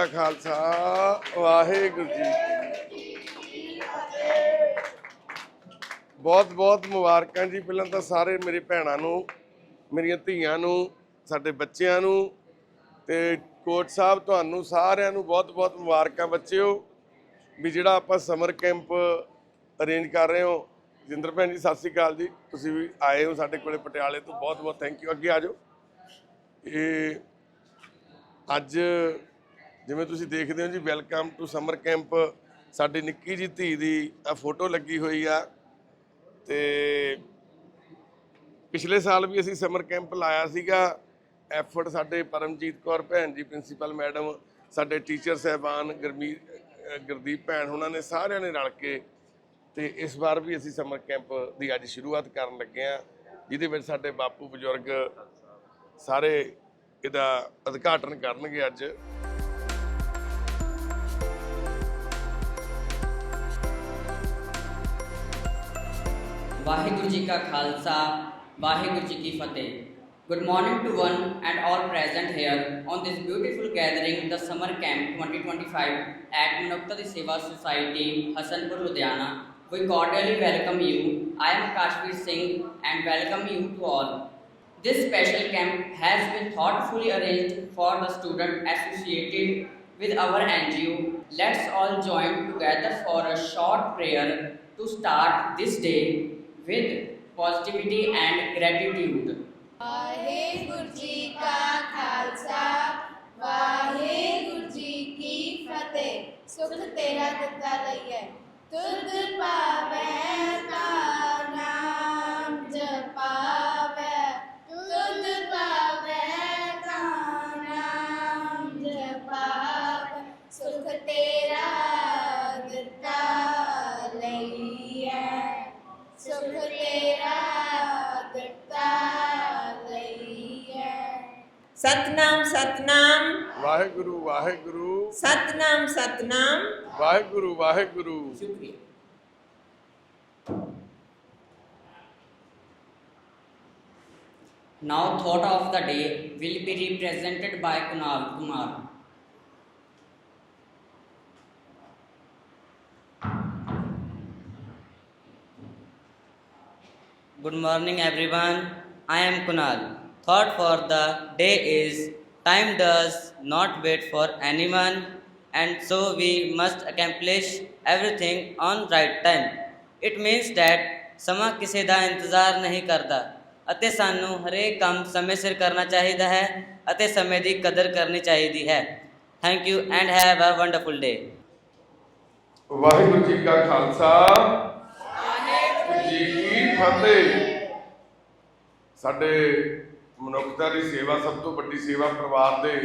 ਕਾ ਖਾਲਸਾ, ਵਾਹਿਗੁਰੂ ਜੀ ਬਹੁਤ ਬਹੁਤ ਮੁਬਾਰਕਾਂ ਜੀ ਪਹਿਲਾਂ ਤਾਂ ਸਾਰੇ ਮੇਰੇ ਭੈਣਾਂ ਨੂੰ, ਮੇਰੀਆਂ ਧੀਆਂ ਨੂੰ, ਸਾਡੇ ਬੱਚਿਆਂ ਨੂੰ ਤੇ ਕੋਚ ਸਾਹਿਬ ਤੁਹਾਨੂੰ ਸਾਰਿਆਂ ਨੂੰ ਬਹੁਤ ਬਹੁਤ ਮੁਬਾਰਕਾਂ ਬੱਚਿਓ। ਵੀ ਜਿਹੜਾ ਆਪਾਂ ਸਮਰ ਕੈਂਪ ਅਰੇਂਜ ਕਰ ਰਹੇ ਹੋ, ਜਿੰਦਰ ਭੈਣ ਜੀ, ਸਤਿ ਸ੍ਰੀ ਅਕਾਲ ਜੀ। ਤੁਸੀਂ ਵੀ ਆਏ ਹੋ ਸਾਡੇ ਕੋਲੇ ਪਟਿਆਲੇ ਤੋਂ ਬਹੁਤ ਬਹੁਤ ਥੈਂਕ ਯੂ ਅੱਗੇ ਆ ਜਾਓ। ਇਹ ਅੱਜ ਜਿਵੇਂ ਤੁਸੀਂ ਦੇਖਦੇ ਹੋ ਜੀ ਵੈਲਕਮ ਟੂ ਸਮਰ ਕੈਂਪ ਸਾਡੀ ਨਿੱਕੀ ਜੀ ਧੀ ਦੀ ਆ ਫੋਟੋ ਲੱਗੀ ਹੋਈ ਆ। ਤੇ ਪਿਛਲੇ ਸਾਲ ਵੀ ਅਸੀਂ ਸਮਰ ਕੈਂਪ ਲਾਇਆ ਸੀਗਾ। ਐਫਰਟ ਸਾਡੇ ਪਰਮਜੀਤ ਕੌਰ ਭੈਣ ਜੀ ਪ੍ਰਿੰਸੀਪਲ ਮੈਡਮ ਸਾਡੇ ਟੀਚਰ ਸਹਿਬਾਨ ਗਰਮੀਤ ਗੁਰਦੀਪ ਭੈਣ, ਉਹਨਾਂ ਨੇ ਸਾਰਿਆਂ ਨੇ ਰਲ ਕੇ ਤੇ ਇਸ ਵਾਰ ਵੀ ਅਸੀਂ ਸਮਰ ਕੈਂਪ ਦੀ ਅੱਜ ਸ਼ੁਰੂਆਤ ਕਰਨ ਲੱਗੇ ਆ ਜਿਹਦੇ ਵਿੱਚ ਸਾਡੇ ਬਾਪੂ ਬਜ਼ੁਰਗ ਸਾਰੇ ਇਹਦਾ ਉਦਘਾਟਨ ਕਰਨਗੇ ਅੱਜ। ਵਾਹਿਗੁਰੂ ਜੀ ਕਾ ਖਾਲਸਾ ਵਾਹਿਗੁਰੂ ਜੀ ਕੀ ਫਤਿਹ Good morning to one and all present here on this beautiful gathering, the Summer Camp 2025 at Manukta Seva Society, Hasanpur, Ludhiana. We cordially welcome you. I am Kashmir Singh and welcome you to all. This special camp has been thoughtfully arranged for the student associated with our NGO. Let's all join together for a short prayer to start this day with positivity and gratitude. Waheguru ji ਕਾ ਖਾਲਸਾ, ਵਾਹਿਗੁਰੂ ਜੀ ਕੀ ਫਤਿਹ ਸੁਖ ਤੇਰਾ ਦਿੱਤਾ ਲਈਐ ਤੁਧ ਪਾਵੈ ਤਾ Waheguru Waheguru Satnam Satnam Waheguru Waheguru Shukriya. Now thought of the day will be represented by Kunal Kumar. Good morning everyone. I am Kunal. Thought for the day is time does not wait for anyone and so we must accomplish everything on right time. It means that ਸਮਾਂ ਕਿਸੇ ਦਾ ਇੰਤਜ਼ਾਰ ਨਹੀਂ ਕਰਦਾ ਅਤੇ ਸਾਨੂੰ ਹਰੇਕ ਕੰਮ ਸਮੇਂ ਸਿਰ ਕਰਨਾ ਚਾਹੀਦਾ ਹੈ ਅਤੇ ਸਮੇਂ ਦੀ ਕਦਰ ਕਰਨੀ ਚਾਹੀਦੀ ਹੈ। Thank you and have a wonderful day Waheguru ji ਕਾ ਖਾਲਸਾ। ਵਾਹਿਗੁਰੂ ਜੀ ਕੀ ਫਤਿਹ। ਸਾਡੇ ਮਨੁੱਖਤਾ ਦੀ ਸੇਵਾ ਸਭ ਤੋਂ ਵੱਡੀ ਸੇਵਾ ਪਰਿਵਾਰ ਦੇ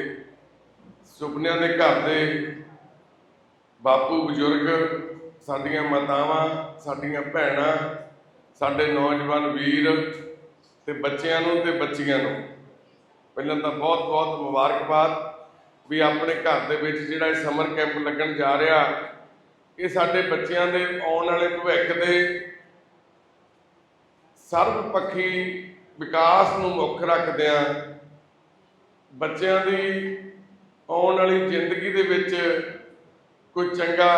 ਸੁਪਨਿਆਂ ਦੇ ਘਰ ਦੇ ਬਾਪੂ, ਬਜ਼ੁਰਗ, ਸਾਡੀਆਂ ਮਾਤਾਵਾਂ, ਸਾਡੀਆਂ ਭੈਣਾਂ, ਸਾਡੇ ਨੌਜਵਾਨ ਵੀਰ ਤੇ ਬੱਚਿਆਂ ਨੂੰ ਤੇ ਬੱਚੀਆਂ ਨੂੰ। ਪਹਿਲਾਂ ਤਾਂ ਬਹੁਤ ਬਹੁਤ ਮੁਬਾਰਕਬਾਦ ਵੀ ਆਪਣੇ ਘਰ ਦੇ ਵਿੱਚ ਜਿਹੜਾ ਇਹ ਸਮਰ ਕੈਂਪ ਲੱਗਣ ਜਾ ਰਿਹਾ, ਇਹ ਸਾਡੇ ਬੱਚਿਆਂ ਦੇ ਆਉਣ ਵਾਲੇ ਭਵਿੱਖ ਦੇ ਸਰਬ ਪੱਖੀ ਵਿਕਾਸ ਨੂੰ ਮੁੱਖ ਰੱਖਦਿਆਂ ਬੱਚਿਆਂ ਦੀ ਆਉਣ ਵਾਲੀ ਜ਼ਿੰਦਗੀ ਦੇ ਵਿੱਚ ਕੋਈ ਚੰਗਾ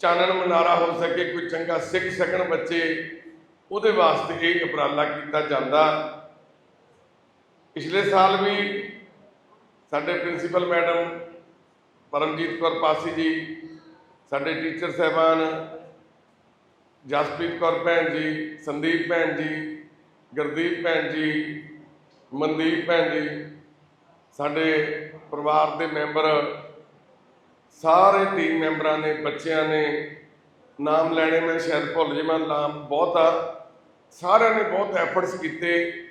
ਚਾਨਣ ਮਨਾਰਾ ਹੋ ਸਕੇ, ਕੋਈ ਚੰਗਾ ਸਿੱਖ ਸਕਣ ਬੱਚੇ, ਉਹਦੇ ਵਾਸਤੇ ਇਹ ਉਪਰਾਲਾ ਕੀਤਾ ਜਾਂਦਾ। ਪਿਛਲੇ ਸਾਲ ਵੀ ਸਾਡੇ ਪ੍ਰਿੰਸੀਪਲ ਮੈਡਮ ਪਰਮਜੀਤ ਕੌਰ ਪਾਸੀ ਜੀ, ਸਾਡੇ ਟੀਚਰ ਸਹਿਬਾਨ ਜਸਪ੍ਰੀਤ ਕੌਰ ਭੈਣ ਜੀ, ਸੰਦੀਪ ਭੈਣ ਜੀ ਗੁਰਦੀਪ ਭੈਣ ਜੀ, ਮਨਦੀਪ ਭੈਣ ਜੀ, ਸਾਡੇ ਪਰਿਵਾਰ ਦੇ ਮੈਂਬਰ, ਸਾਰੇ ਟੀਮ ਮੈਂਬਰਾਂ ਨੇ, ਬੱਚਿਆਂ ਨੇ ਨਾਮ ਲੈਣੇ, ਮੈਂ ਸ਼ਾਇਦ ਭੁੱਲ ਜਾਵਾਂ, ਨਾਮ ਬਹੁਤ ਆ। ਸਾਰਿਆਂ ਨੇ ਬਹੁਤ ਐਫਰਟਸ ਕੀਤੇ।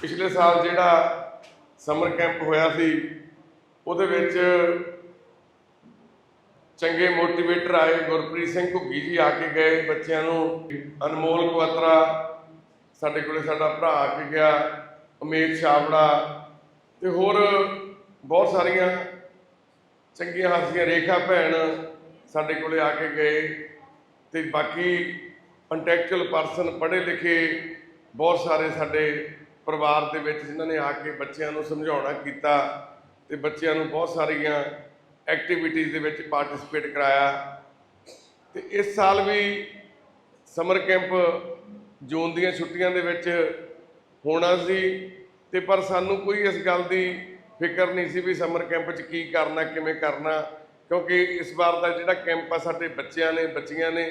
ਪਿਛਲੇ ਸਾਲ ਜਿਹੜਾ ਸਮਰ ਕੈਂਪ ਹੋਇਆ ਸੀ, ਉਹਦੇ ਵਿੱਚ ਚੰਗੇ ਮੋਟੀਵੇਟਰ ਆਏ, ਗੁਰਪ੍ਰੀਤ ਸਿੰਘ ਘੁੱਗੀ ਜੀ ਆ ਕੇ ਗਏ, ਬੱਚਿਆਂ ਨੂੰ ਅਨਮੋਲ ਕੁਆਤਰਾ ਸਾਡੇ ਕੋਲੇ ਸਾਡਾ ਭਰਾ ਆ ਕੇ ਗਿਆ ਅਮੇਸ਼ ਛਾਬੜਾ ਤੇ ਹੋਰ ਬਹੁਤ ਸਾਰੀਆਂ ਚੰਗੀਆਂ ਹਾਸੀਆਂ ਰੇਖਾ ਭੈਣ ਸਾਡੇ ਕੋਲੇ ਆ ਕੇ ਗਏ, ਤੇ ਬਾਕੀ ਇੰਟੈਕਚੁਅਲ ਪਰਸਨ ਪੜ੍ਹੇ ਲਿਖੇ ਬਹੁਤ ਸਾਰੇ ਸਾਡੇ ਪਰਿਵਾਰ ਦੇ ਵਿੱਚ ਜਿਨ੍ਹਾਂ ਨੇ ਆ ਕੇ ਬੱਚਿਆਂ ਨੂੰ ਸਮਝਾਉਣਾ ਕੀਤਾ, ਤੇ ਬੱਚਿਆਂ ਨੂੰ ਬਹੁਤ ਸਾਰੀਆਂ ਐਕਟੀਵਿਟੀਜ਼ ਦੇ ਵਿੱਚ ਪਾਰਟਿਸਿਪੇਟ ਕਰਾਇਆ, ਤੇ ਇਸ ਸਾਲ ਵੀ ਸਮਰ ਕੈਂਪ ਜੂਨ ਦੀਆਂ ਛੁੱਟੀਆਂ ਦੇ ਵਿੱਚ ਹੋਣਾ ਸੀ ਤੇ ਪਰ ਸਾਨੂੰ ਕੋਈ ਇਸ ਗੱਲ ਦੀ ਫਿਕਰ ਨਹੀਂ ਸੀ ਵੀ ਸਮਰ ਕੈਂਪ 'ਚ ਕੀ ਕਰਨਾ, ਕਿਵੇਂ ਕਰਨਾ, ਕਿਉਂਕਿ ਇਸ ਵਾਰ ਦਾ ਜਿਹੜਾ ਕੈਂਪ ਆ ਸਾਡੇ ਬੱਚਿਆਂ ਨੇ, ਬੱਚੀਆਂ ਨੇ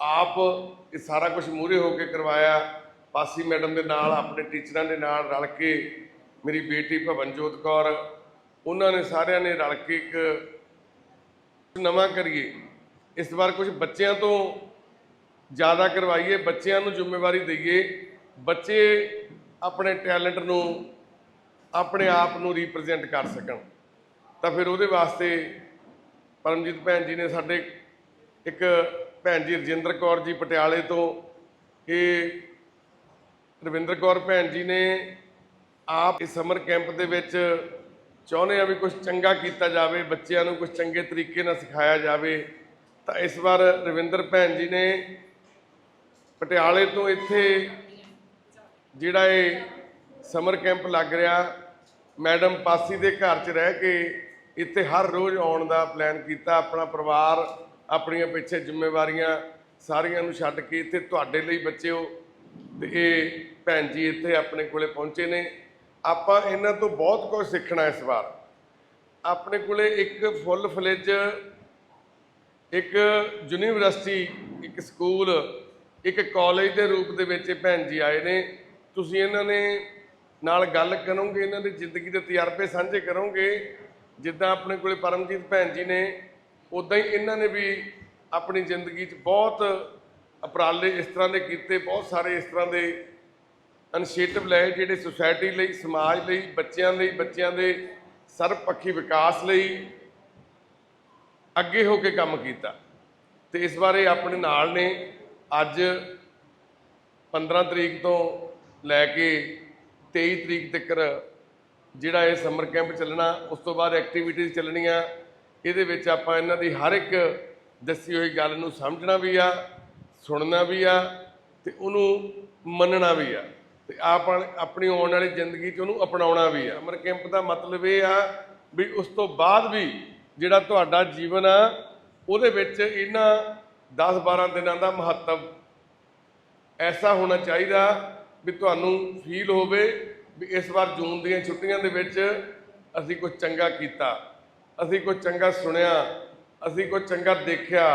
ਆਪ ਇਹ ਸਾਰਾ ਕੁਝ ਮੂਹਰੇ ਹੋ ਕੇ ਕਰਵਾਇਆ। ਪਾਸੀ ਮੈਡਮ ਦੇ ਨਾਲ, ਆਪਣੇ ਟੀਚਰਾਂ ਦੇ ਨਾਲ ਰਲ ਕੇ ਮੇਰੀ ਬੇਟੀ ਭਵਨਜੋਤ ਕੌਰ, ਉਹਨਾਂ ਨੇ ਸਾਰਿਆਂ ਨੇ ਰਲ ਕੇ ਇੱਕ ਨਵਾਂ ਕਰੀਏ। ਇਸ ਵਾਰ ਕੁਝ ਬੱਚਿਆਂ ਤੋਂ ਜ਼ਿਆਦਾ ਕਰਵਾਈਏ, ਬੱਚਿਆਂ ਨੂੰ ਜ਼ਿੰਮੇਵਾਰੀ ਦਈਏ, ਬੱਚੇ ਆਪਣੇ ਟੈਲੈਂਟ ਨੂੰ, ਆਪਣੇ ਆਪ ਨੂੰ ਰਿਪਰੈਜ਼ੈਂਟ ਕਰ ਸਕਣ। ਤਾਂ ਫਿਰ ਉਹਦੇ ਵਾਸਤੇ ਪਰਮਜੀਤ ਭੈਣ ਜੀ ਨੇ ਸਾਡੇ ਇੱਕ ਭੈਣ ਜੀ ਰਜਿੰਦਰ ਕੌਰ ਜੀ ਪਟਿਆਲੇ ਤੋਂ ਇਹ ਰਵਿੰਦਰ ਕੌਰ ਭੈਣ ਜੀ ਨੇ ਆਪ ਇਸ ਸਮਰ ਕੈਂਪ ਦੇ ਵਿੱਚ ਚਾਹੁੰਦੇ ਆ ਵੀ ਕੁਝ ਚੰਗਾ ਕੀਤਾ ਜਾਵੇ, ਬੱਚਿਆਂ ਨੂੰ ਕੁਝ ਚੰਗੇ ਤਰੀਕੇ ਨਾਲ ਸਿਖਾਇਆ ਜਾਵੇ। ਤਾਂ ਇਸ ਵਾਰ ਰਵਿੰਦਰ ਭੈਣ ਜੀ ਨੇ ਪਟਿਆਲੇ ਤੋਂ ਇੱਥੇ ਜਿਹੜਾ ਇਹ ਸਮਰ ਕੈਂਪ ਲੱਗ ਰਿਹਾ, ਮੈਡਮ ਪਾਸੀ ਦੇ ਘਰ 'ਚ ਰਹਿ ਕੇ ਇੱਥੇ ਹਰ ਰੋਜ਼ ਆਉਣ ਦਾ ਪਲਾਨ ਕੀਤਾ, ਆਪਣਾ ਪਰਿਵਾਰ, ਆਪਣੀਆਂ ਪਿੱਛੇ ਜ਼ਿੰਮੇਵਾਰੀਆਂ ਸਾਰੀਆਂ ਨੂੰ ਛੱਡ ਕੇ ਇੱਥੇ ਤੁਹਾਡੇ ਲਈ ਬੱਚਿਓ ਤੇ ਇਹ ਭੈਣ ਜੀ ਇੱਥੇ ਆਪਣੇ ਕੋਲੇ ਪਹੁੰਚੇ ਨੇ। ਆਪਾਂ ਇਹਨਾਂ ਤੋਂ ਬਹੁਤ ਕੁਝ ਸਿੱਖਣਾ ਇਸ ਵਾਰ। ਆਪਣੇ ਕੋਲੇ ਇੱਕ ਫੁੱਲ ਫਲੇਜ ਇੱਕ ਯੂਨੀਵਰਸਿਟੀ, ਇੱਕ ਸਕੂਲ ਇੱਕ ਕਾਲਜ ਦੇ ਰੂਪ ਦੇ ਵਿੱਚ ਇਹ ਭੈਣ ਜੀ ਆਏ ਨੇ। ਤੁਸੀਂ ਇਹਨਾਂ ਨੇ ਨਾਲ ਗੱਲ ਕਰੋਗੇ, ਇਹਨਾਂ ਦੀ ਜ਼ਿੰਦਗੀ ਦੇ ਤਜਰਬੇ ਸਾਂਝੇ ਕਰੋਗੇ। ਜਿੱਦਾਂ ਆਪਣੇ ਕੋਲੇ ਪਰਮਜੀਤ ਭੈਣ ਜੀ ਨੇ ਉਦਾਂ ਹੀ ਇਹਨਾਂ ਨੇ ਵੀ ਆਪਣੀ ਜ਼ਿੰਦਗੀ 'ਚ ਬਹੁਤ ਉਪਰਾਲੇ ਇਸ ਤਰ੍ਹਾਂ ਦੇ ਕੀਤੇ, ਬਹੁਤ ਸਾਰੇ ਇਸ ਤਰ੍ਹਾਂ ਦੇ ਇਨੀਸ਼ੀਏਟਿਵ ਲਏ ਜਿਹੜੇ ਸੁਸਾਇਟੀ ਲਈ, ਸਮਾਜ ਲਈ, ਬੱਚਿਆਂ ਲਈ, ਬੱਚਿਆਂ ਦੇ ਸਰਬਪੱਖੀ ਵਿਕਾਸ ਲਈ ਅੱਗੇ ਹੋ ਕੇ ਕੰਮ ਕੀਤਾ। ਤੇ ਇਸ ਬਾਰੇ ਆਪਣੇ ਨਾਲ ਨੇ। ਅੱਜ 15 ਤਰੀਕ ਤੋਂ ਲੈ ਕੇ 23 ਤਰੀਕ ਤੱਕ ਜਿਹੜਾ ਇਹ ਸਮਰ ਕੈਂਪ ਚੱਲਣਾ, ਉਸ ਤੋਂ ਬਾਅਦ ਐਕਟੀਵਿਟੀਜ਼ ਚੱਲਣੀਆਂ, ਇਹਦੇ ਵਿੱਚ ਆਪਾਂ ਇਹਨਾਂ ਦੀ ਹਰ ਇੱਕ ਦੱਸੀ ਹੋਈ ਗੱਲ ਨੂੰ ਸਮਝਣਾ ਵੀ ਆ, ਸੁਣਨਾ ਵੀ ਆ ਤੇ ਉਹਨੂੰ ਮੰਨਣਾ ਵੀ ਆ ਤੇ ਆਪ ਆਪਣੀ ਆਉਣ ਵਾਲੀ ਜ਼ਿੰਦਗੀ 'ਚ ਉਹਨੂੰ ਅਪਣਾਉਣਾ ਵੀ ਆ। ਸਮਰ ਕੈਂਪ ਦਾ ਮਤਲਬ ਇਹ ਆ ਵੀ ਉਸ ਤੋਂ ਬਾਅਦ ਵੀ ਜਿਹੜਾ ਤੁਹਾਡਾ ਜੀਵਨ ਆ, ਉਹਦੇ ਵਿੱਚ ਇਹਨਾਂ 10-12 ਦਿਨਾਂ ਦਾ ਮਹੱਤਵ। ਐਸਾ ਹੋਣਾ ਚਾਹੀਦਾ ਵੀ ਤੁਹਾਨੂੰ ਫੀਲ ਹੋਵੇ ਵੀ ਇਸ ਵਾਰ ਜੂਨ ਦੀਆਂ ਛੁੱਟੀਆਂ ਦੇ ਵਿੱਚ ਅਸੀਂ ਕੁਝ ਚੰਗਾ ਕੀਤਾ, ਅਸੀਂ ਕੁਝ ਚੰਗਾ ਸੁਣਿਆ, ਅਸੀਂ ਕੁਝ ਚੰਗਾ ਦੇਖਿਆ,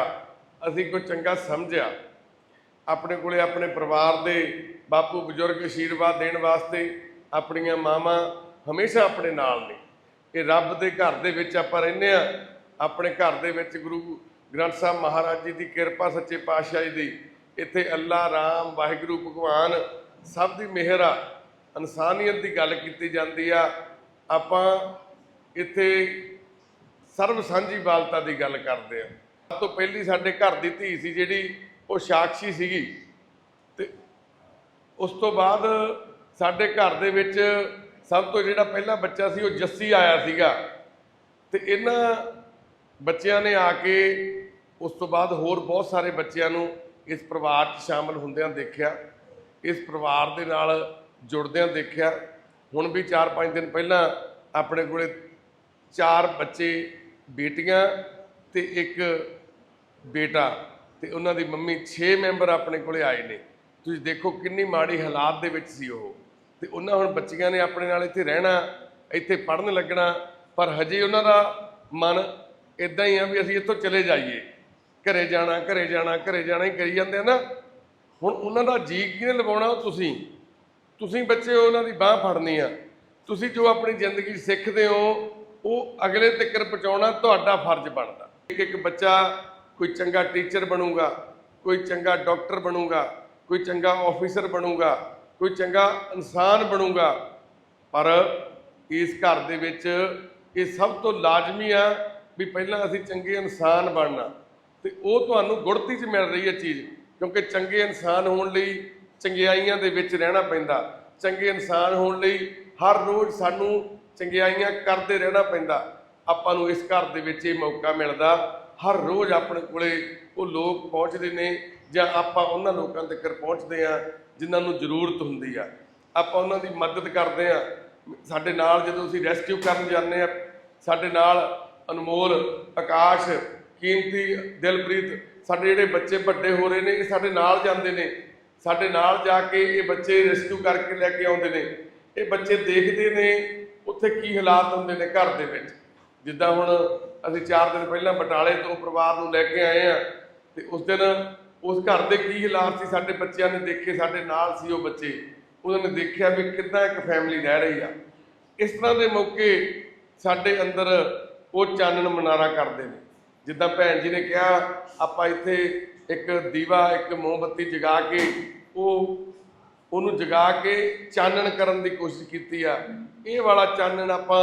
ਅਸੀਂ ਕੁਝ ਚੰਗਾ ਸਮਝਿਆ। ਆਪਣੇ ਕੋਲੇ ਆਪਣੇ ਪਰਿਵਾਰ ਦੇ ਬਾਪੂ ਬਜ਼ੁਰਗ ਆਸ਼ੀਰਵਾਦ ਦੇਣ ਵਾਸਤੇ ਆਪਣੀਆਂ ਮਾਵਾਂ ਹਮੇਸ਼ਾ ਆਪਣੇ ਨਾਲ ਨੇ। ਇਹ ਰੱਬ ਦੇ ਘਰ ਦੇ ਵਿੱਚ ਆਪਾਂ ਰਹਿੰਦੇ ਆ ਆਪਣੇ ਘਰ ਦੇ ਵਿੱਚ ਗੁਰੂ ਗ੍ਰੰਥ ਸਾਹਿਬ ਮਹਾਰਾਜ ਜੀ ਦੀ ਕਿਰਪਾ ਸੱਚੇ ਪਾਤਸ਼ਾਹ ਜੀ ਦੀ। ਇੱਥੇ ਅੱਲਾ, ਰਾਮ, ਵਾਹਿਗੁਰੂ, ਭਗਵਾਨ ਸਭ ਦੀ ਮਿਹਰ ਆ। ਇਨਸਾਨੀਅਤ ਦੀ ਗੱਲ ਕੀਤੀ ਜਾਂਦੀ ਆ। ਆਪਾਂ ਇੱਥੇ ਸਰਬ ਸਾਂਝੀ ਬਾਲਤਾ ਦੀ ਗੱਲ ਕਰਦੇ ਆ। ਸਭ ਤੋਂ ਪਹਿਲੀ ਸਾਡੇ ਘਰ ਦੀ ਧੀ ਸੀ ਜਿਹੜੀ, ਉਹ ਸਾਕਸ਼ੀ ਸੀਗੀ। ਤੇ ਉਸ ਤੋਂ ਬਾਅਦ ਸਾਡੇ ਘਰ ਦੇ ਵਿੱਚ ਸਭ ਤੋਂ ਜਿਹੜਾ ਪਹਿਲਾ ਬੱਚਾ ਸੀ, ਉਹ ਜੱਸੀ ਆਇਆ ਸੀਗਾ। ਤੇ ਇਹਨਾਂ ਬੱਚਿਆਂ ਨੇ ਆ ਕੇ ਉਸ ਤੋਂ ਬਾਅਦ ਹੋਰ ਬਹੁਤ ਸਾਰੇ ਬੱਚਿਆਂ ਨੂੰ ਇਸ ਪਰਿਵਾਰ 'ਚ ਸ਼ਾਮਲ ਹੁੰਦਿਆਂ ਦੇਖਿਆ, ਇਸ ਪਰਿਵਾਰ ਦੇ ਨਾਲ ਜੁੜਦਿਆਂ ਦੇਖਿਆ। ਹੁਣ ਵੀ 4-5 ਦਿਨ ਪਹਿਲਾਂ ਆਪਣੇ ਕੋਲੇ ਚਾਰ ਬੱਚੇ, ਬੇਟੀਆਂ ਤੇ ਇੱਕ ਬੇਟਾ ਤੇ ਉਹਨਾਂ ਦੀ ਮੰਮੀ 6 ਮੈਂਬਰ ਆਪਣੇ ਕੋਲੇ ਆਏ ਨੇ। ਤੁਸੀਂ ਦੇਖੋ ਕਿੰਨੀ ਮਾੜੀ ਹਾਲਾਤ ਦੇ ਵਿੱਚ ਸੀ ਉਹ। ਤੇ ਉਹਨਾਂ ਹੁਣ ਬੱਚੀਆਂ ਨੇ ਆਪਣੇ ਨਾਲ ਇੱਥੇ ਰਹਿਣਾ, ਇੱਥੇ ਪੜ੍ਹਨ ਲੱਗਣਾ, ਪਰ ਹਜੇ ਉਹਨਾਂ ਦਾ ਮਨ ਇਦਾਂ ਹੀ ਆ ਵੀ ਅਸੀਂ ਇੱਥੋਂ ਚਲੇ ਜਾਈਏ। ਘਰੇ ਜਾਣਾ ਘਰੇ ਜਾਣਾ ਘਰੇ ਜਾਣਾ ਹੀ ਕਰੀ ਜਾਂਦੇ ਆ ਨਾ। ਹੁਣ ਉਹਨਾਂ ਦਾ ਜੀ ਕਿਹਨੇ ਲਵਾਉਣਾ ਉਹ ਤੁਸੀਂ। ਤੁਸੀਂ ਬੱਚੇ ਉਹਨਾਂ ਦੀ ਬਾਹ ਫੜਨੀ ਆ। ਤੁਸੀਂ ਜੋ ਆਪਣੀ ਜ਼ਿੰਦਗੀ ਸਿੱਖਦੇ ਹੋ, ਉਹ ਅਗਲੇ ਤੱਕ ਪਹੁੰਚਾਉਣਾ ਤੁਹਾਡਾ ਫਰਜ਼ ਬਣਦਾ। ਇੱਕ ਇੱਕ ਬੱਚਾ ਕੋਈ ਚੰਗਾ ਟੀਚਰ ਬਣੂਗਾ, ਕੋਈ ਚੰਗਾ ਡਾਕਟਰ ਬਣੂਗਾ, ਕੋਈ ਚੰਗਾ ਆਫੀਸਰ ਬਣੂਗਾ, ਕੋਈ ਚੰਗਾ ਇਨਸਾਨ ਬਣੂਗਾ। ਪਰ ਇਸ ਘਰ ਦੇ ਵਿੱਚ ਇਹ ਸਭ ਤੋਂ ਲਾਜ਼ਮੀ ਆ ਵੀ ਪਹਿਲਾਂ ਅਸੀਂ ਚੰਗੇ ਇਨਸਾਨ ਬਣਨਾ। ਤੇ ਉਹ ਤੁਹਾਨੂੰ ਗੁੜਤੀ 'ਚ ਮਿਲ ਰਹੀ ਹੈ ਚੀਜ਼, ਕਿਉਂਕਿ ਚੰਗੇ ਇਨਸਾਨ ਹੋਣ ਲਈ ਚੰਗਿਆਈਆਂ ਦੇ ਵਿੱਚ ਰਹਿਣਾ ਪੈਂਦਾ। ਚੰਗੇ ਇਨਸਾਨ ਹੋਣ ਲਈ ਹਰ ਰੋਜ਼ ਸਾਨੂੰ ਚੰਗਿਆਈਆਂ ਕਰਦੇ ਰਹਿਣਾ ਪੈਂਦਾ। ਆਪਾਂ ਨੂੰ ਇਸ ਘਰ ਦੇ ਵਿੱਚ ਇਹ ਮੌਕਾ ਮਿਲਦਾ, ਹਰ ਰੋਜ਼ ਆਪਣੇ ਕੋਲੇ ਉਹ ਲੋਕ ਪਹੁੰਚਦੇ ਨੇ, ਜਾਂ ਆਪਾਂ ਉਹਨਾਂ ਲੋਕਾਂ ਤੱਕ ਪਹੁੰਚਦੇ ਆ ਜਿਨ੍ਹਾਂ ਨੂੰ ਜ਼ਰੂਰਤ ਹੁੰਦੀ ਆ। ਆਪਾਂ ਉਹਨਾਂ ਦੀ ਮਦਦ ਕਰਦੇ ਆ ਸਾਡੇ ਨਾਲ ਜਦੋਂ ਅਸੀਂ ਰੈਸਕਿਊ ਕਰਨ ਜਾਂਦੇ ਆ ਸਾਡੇ ਨਾਲ ਅਨਮੋਲ, ਆਕਾਸ਼ ਕੀਮਤੀ ਦਿਲਪ੍ਰੀਤ, ਸਾਡੇ ਜਿਹੜੇ ਬੱਚੇ ਵੱਡੇ ਹੋ ਰਹੇ ਨੇ, ਇਹ ਸਾਡੇ ਨਾਲ ਜਾਂਦੇ ਨੇ। ਸਾਡੇ ਨਾਲ ਜਾ ਕੇ ਇਹ ਬੱਚੇ ਰੈਸਕਿਊ ਕਰਕੇ ਲੈ ਕੇ ਆਉਂਦੇ ਨੇ। ਇਹ ਬੱਚੇ ਦੇਖਦੇ ਨੇ, ਉੱਥੇ ਕੀ ਹਾਲਾਤ ਹੁੰਦੇ ਨੇ ਘਰ ਦੇ ਵਿੱਚ। ਜਿੱਦਾਂ ਹੁਣ ਅਸੀਂ 4 ਦਿਨ ਪਹਿਲਾਂ ਬਟਾਲੇ ਤੋਂ ਪਰਿਵਾਰ ਨੂੰ ਲੈ ਕੇ ਆਏ ਆ ਤੇ ਉਸ ਦਿਨ ਉਸ ਘਰ ਦੇ ਕੀ ਹਾਲਾਤ ਸੀ, ਸਾਡੇ ਬੱਚਿਆਂ ਨੇ ਦੇਖੇ, ਸਾਡੇ ਨਾਲ ਸੀ ਉਹ ਬੱਚੇ। ਉਹਨਾਂ ਨੇ ਦੇਖਿਆ ਵੀ ਕਿੱਦਾਂ ਇੱਕ ਫੈਮਿਲੀ ਰਹਿ ਰਹੀ ਆ। ਇਸ ਤਰ੍ਹਾਂ ਦੇ ਮੌਕੇ ਸਾਡੇ ਅੰਦਰ ਉਹ ਚਾਨਣ ਮਨਾਰਾ ਕਰਦੇ ਨੇ। ਜਿੱਦਾਂ ਭੈਣ ਜੀ ਨੇ ਕਿਹਾ, ਆਪਾਂ ਇੱਥੇ ਇੱਕ ਦੀਵਾ, ਇੱਕ ਮੋਮਬੱਤੀ ਜਗਾ ਕੇ ਉਹ, ਉਹਨੂੰ ਜਗਾ ਕੇ ਚਾਨਣ ਕਰਨ ਦੀ ਕੋਸ਼ਿਸ਼ ਕੀਤੀ ਆ। ਇਹ ਵਾਲਾ ਚਾਨਣ ਆਪਾਂ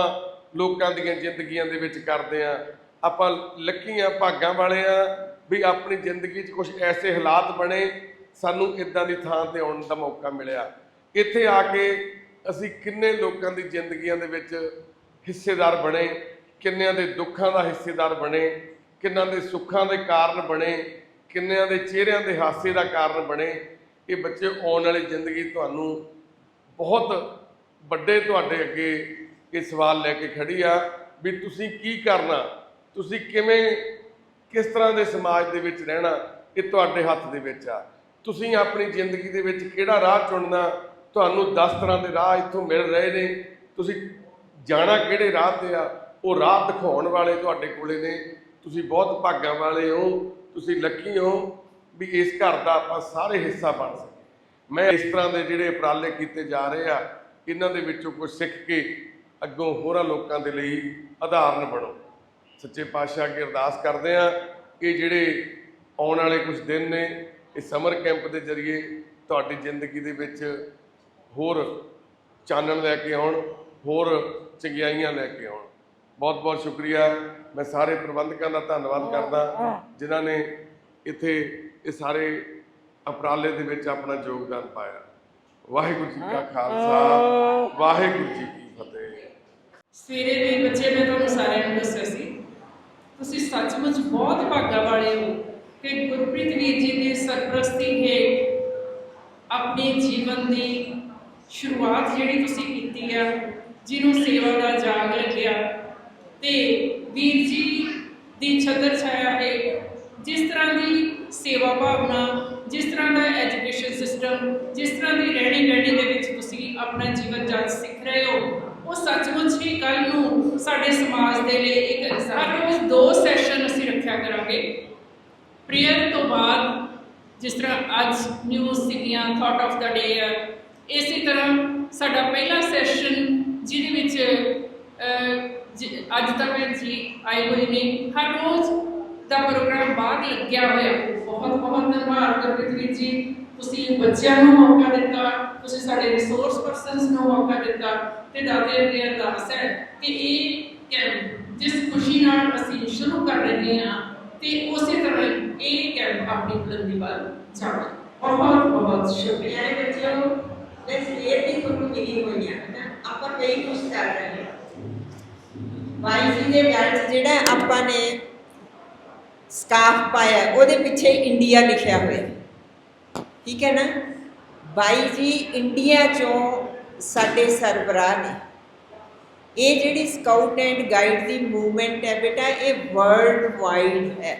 ਲੋਕਾਂ ਦੀਆਂ ਜ਼ਿੰਦਗੀਆਂ ਦੇ ਵਿੱਚ ਕਰਦੇ ਆ। ਆਪਾਂ ਲੱਕੀਆਂ ਭਾਗਾਂ ਵਾਲੇ ਆ ਵੀ ਆਪਣੀ ਜ਼ਿੰਦਗੀ 'ਚ ਕੁਝ ਐਸੇ ਹਾਲਾਤ ਬਣੇ, ਸਾਨੂੰ ਇਦਾਂ ਦੀ ਥਾਂ ਤੇ ਆਉਣ ਦਾ ਮੌਕਾ ਮਿਲਿਆ। ਇੱਥੇ ਆ ਕੇ ਅਸੀਂ ਕਿੰਨੇ ਲੋਕਾਂ ਦੀ ਜ਼ਿੰਦਗੀਆਂ ਦੇ ਵਿੱਚ ਹਿੱਸੇਦਾਰ ਬਣੇ, ਕਿੰਨਿਆਂ ਦੇ ਦੁੱਖਾਂ ਦਾ ਹਿੱਸੇਦਾਰ ਬਣੇ ਕਿੰਨਾਂ ਦੇ ਸੁੱਖਾਂ ਦੇ ਕਾਰਨ ਬਣੇ, ਕਿੰਨਿਆਂ ਦੇ ਚਿਹਰਿਆਂ ਦੇ ਹਾਸੇ ਦਾ ਕਾਰਨ ਬਣੇ, ਇਹ ਬੱਚੇ ਆਉਣ ਵਾਲੀ ਜ਼ਿੰਦਗੀ ਤੁਹਾਨੂੰ ਬਹੁਤ ਵੱਡੇ ਤੁਹਾਡੇ ਅੱਗੇ ਇਹ ਸਵਾਲ ਲੈ ਕੇ ਖੜੀ ਆ ਵੀ ਤੁਸੀਂ ਕੀ ਕਰਨਾ, ਤੁਸੀਂ ਕਿਵੇਂ, ਕਿਸ ਤਰ੍ਹਾਂ ਦੇ ਸਮਾਜ ਦੇ ਵਿੱਚ ਰਹਿਣਾ, ਇਹ ਤੁਹਾਡੇ ਹੱਥ ਦੇ ਵਿੱਚ ਆ। ਤੁਸੀਂ ਆਪਣੀ ਜ਼ਿੰਦਗੀ ਦੇ ਵਿੱਚ ਕਿਹੜਾ ਰਾਹ ਚੁਣਨਾ, ਤੁਹਾਨੂੰ 10 ਤਰ੍ਹਾਂ ਦੇ ਰਾਹ ਇੱਥੋਂ ਮਿਲ ਰਹੇ ਨੇ, ਤੁਸੀਂ ਜਾਣਾ ਕਿਹੜੇ ਰਾਹ ਤੇ ਆ, ਉਹ ਰਾਹ ਦਿਖਾਉਣ ਵਾਲੇ ਤੁਹਾਡੇ ਕੋਲੇ ਨੇ ਤੁਸੀਂ ਬਹੁਤ ਭਾਗਾਂ ਵਾਲੇ ਹੋ, ਤੁਸੀਂ ਲੱਕੀ ਹੋ ਵੀ ਇਸ ਘਰ ਦਾ ਆਪਾਂ ਸਾਰੇ ਹਿੱਸਾ ਬਣ ਸਕੀਏ। ਮੈਂ ਇਸ ਤਰ੍ਹਾਂ ਦੇ ਜਿਹੜੇ ਉਪਰਾਲੇ ਕੀਤੇ ਜਾ ਰਹੇ ਆ, ਇਹਨਾਂ ਦੇ ਵਿੱਚੋਂ ਕੁਝ ਸਿੱਖ ਕੇ ਅੱਗੋਂ ਹੋਰਾਂ ਲੋਕਾਂ ਦੇ ਲਈ ਉਦਾਹਰਨ ਬਣੋ। ਸੱਚੇ ਪਾਤਸ਼ਾਹ ਅੱਗੇ ਅਰਦਾਸ ਕਰਦੇ ਆ ਕਿ ਜਿਹੜੇ ਆਉਣ ਵਾਲੇ ਕੁਝ ਦਿਨ ਨੇ, ਇਹ ਸਮਰ ਕੈਂਪ ਦੇ ਜ਼ਰੀਏ ਤੁਹਾਡੀ ਜ਼ਿੰਦਗੀ ਦੇ ਵਿੱਚ ਹੋਰ ਚਾਨਣ ਲੈ ਕੇ ਆਉਣ, ਹੋਰ ਚੰਗਿਆਈਆਂ ਲੈ ਕੇ ਆਉਣ। ਬਹੁਤ ਬਹੁਤ ਸ਼ੁਕਰੀਆ। ਮੈਂ ਸਾਰੇ ਪ੍ਰਬੰਧਕਾਂ ਦਾ ਧੰਨਵਾਦ ਕਰਦਾ, ਜਿਨ੍ਹਾਂ ਨੇ ਇੱਥੇ ਇਹ ਸਾਰੇ ਉਪਰਾਲੇ ਦੇ ਵਿੱਚ ਆਪਣਾ ਯੋਗਦਾਨ ਪਾਇਆ। ਵਾਹਿਗੁਰੂ ਜੀ ਕਾ ਖਾਲਸਾ, ਵਾਹਿਗੁਰੂ ਜੀ ਕੀ ਫਤਿਹ। ਸਵੇਰੇ ਵੀ ਬੱਚੇ, ਮੈਂ ਤੁਹਾਨੂੰ ਸਾਰਿਆਂ ਨੂੰ ਦੱਸਿਆ ਸੀ, ਤੁਸੀਂ ਸੱਚਮੁੱਚ ਬਹੁਤ ਭਾਗਾ ਵਾਲੇ ਹੋ ਕਿ ਗੁਰਪ੍ਰੀਤ ਵੀਰ ਜੀ ਦੀ ਸਰਪ੍ਰਸਤੀ ਹੇਠ ਆਪਣੇ ਜੀਵਨ ਦੀ ਸ਼ੁਰੂਆਤ ਜਿਹੜੀ ਤੁਸੀਂ ਕੀਤੀ ਆ, ਜਿਹਨੂੰ ਸੇਵਾ ਦਾ ਜਾਗ ਲੱਗਿਆ ਤੇ ਵੀਰ ਜੀ ਦੀ ਛਤਰ ਛਾਇਆ ਹੈ। ਜਿਸ ਤਰ੍ਹਾਂ ਦੀ ਸੇਵਾ ਭਾਵਨਾ, ਜਿਸ ਤਰ੍ਹਾਂ ਦਾ ਐਜੂਕੇਸ਼ਨ ਸਿਸਟਮ ਜਿਸ ਤਰ੍ਹਾਂ ਦੀ ਰਹਿਣੀ ਬਹਿਣੀ ਦੇ ਵਿੱਚ ਤੁਸੀਂ ਆਪਣਾ ਜੀਵਨ ਜੱਜ ਸਿੱਖ ਰਹੇ ਹੋ, ਉਹ ਸੱਚਮੁੱਚ ਹੀ ਕੱਲ ਨੂੰ ਸਾਡੇ ਸਮਾਜ ਦੇ ਲਈ ਇੱਕ ਹਰ ਰੋਜ਼ ਦੋ ਸੈਸ਼ਨ ਅਸੀਂ ਰੱਖਿਆ ਕਰਾਂਗੇ। ਪ੍ਰੇਅਰ ਤੋਂ ਬਾਅਦ ਜਿਸ ਤਰ੍ਹਾਂ ਅੱਜ ਨਿਊਜ਼ ਸੀਗੀਆਂ ਥਾਟ ਆਫ ਦਾ ਡੇ ਹੈ ਇਸੇ ਤਰ੍ਹਾਂ ਸਾਡਾ ਪਹਿਲਾ ਸੈਸ਼ਨ ਜਿਹਦੇ ਵਿੱਚ ਅੱਜ ਤੱਕ ਜੀ ਆਏ ਹੋਏ ਨੇ, ਹਰ ਰੋਜ਼ ਦਾ ਪ੍ਰੋਗਰਾਮ ਬਾਅਦ ਲੱਗਿਆ ਹੋਇਆ ਬਹੁਤ ਬਹੁਤ ਧੰਨਵਾਦ ਗੁਰਪ੍ਰੀਤ ਜੀ। ਤੁਸੀਂ ਬੱਚਿਆਂ ਨੂੰ ਮੌਕਾ ਦਿੱਤਾ, ਤੁਸੀਂ ਸਾਡੇ ਰਿਸੋਰਸ ਪਰਸਨਸ ਨੂੰ ਮੌਕਾ ਦਿੱਤਾ ਤੇ ਦਾਤੇ ਦੀ ਅਰਦਾਸ ਹੈ ਕਿ ਇਹ ਕੈਂਪ ਜਿਸ ਖੁਸ਼ੀ ਨਾਲ ਅਸੀਂ ਸ਼ੁਰੂ ਕਰ ਰਹੇ ਹਾਂ ਤੇ ਉਸੇ ਤਰ੍ਹਾਂ ਇਹ ਕੈਂਪ ਆਪਣੀ ਬੁਲੰਦੀ ਵੱਲ ਜਾਵੇ। ਬਹੁਤ ਬਹੁਤ ਸ਼ੁਕਰੀਆ। ਪਿਆਰੇ ਬੱਚਿਓ ਮੈਂ ਸਵੇਰ ਦੀ ਤੁਹਾਨੂੰ ਮਿਲੀ ਹੋਈ ਹਾਂ ਆਪਾਂ ਕਈ ਕੁਝ ਕਰ ਰਹੇ ਹਾਂ। ਬਾਈ ਜੀ ਦੇ ਗੱਲ 'ਚ ਜਿਹੜਾ ਆਪਾਂ ਨੇ ਸਕਾਫ ਪਾਇਆ, ਉਹਦੇ ਪਿੱਛੇ ਇੰਡੀਆ ਲਿਖਿਆ ਹੋਇਆ। ਠੀਕ ਹੈ ਨਾ? ਬਾਈ ਜੀ, ਇੰਡੀਆ ਚੋਂ ਸਾਡੇ ਸਰਬਰਾਹ ਨੇ। ਇਹ ਜਿਹੜੀ ਸਕਾਊਟ ਐਂਡ ਗਾਈਡ ਦੀ ਮੂਵਮੈਂਟ ਹੈ ਬੇਟਾ, ਇਹ ਵਰਲਡ ਵਾਈਡ ਹੈ।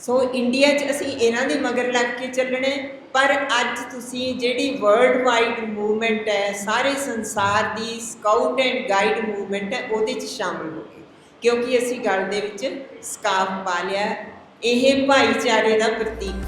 ਸੋ ਇੰਡੀਆ 'ਚ ਅਸੀਂ ਇਹਨਾਂ ਦੇ ਮਗਰ ਲੱਗ ਕੇ ਚੱਲਣਾ। ਪਰ ਅੱਜ ਤੁਸੀਂ ਜਿਹੜੀ ਵਰਲਡ ਵਾਈਡ ਮੂਵਮੈਂਟ ਹੈ, ਸਾਰੇ ਸੰਸਾਰ ਦੀ ਸਕਾਊਟ ਐਂਡ ਗਾਈਡ ਮੂਵਮੈਂਟ ਹੈ, ਉਹਦੇ 'ਚ ਸ਼ਾਮਲ ਹੋ ਗਏ ਕਿਉਂਕਿ ਅਸੀਂ ਗੱਲ ਦੇ ਵਿੱਚ ਸਕਾਫ ਪਾ ਲਿਆ ਇਹ ਭਾਈਚਾਰੇ ਦਾ ਪ੍ਰਤੀਕ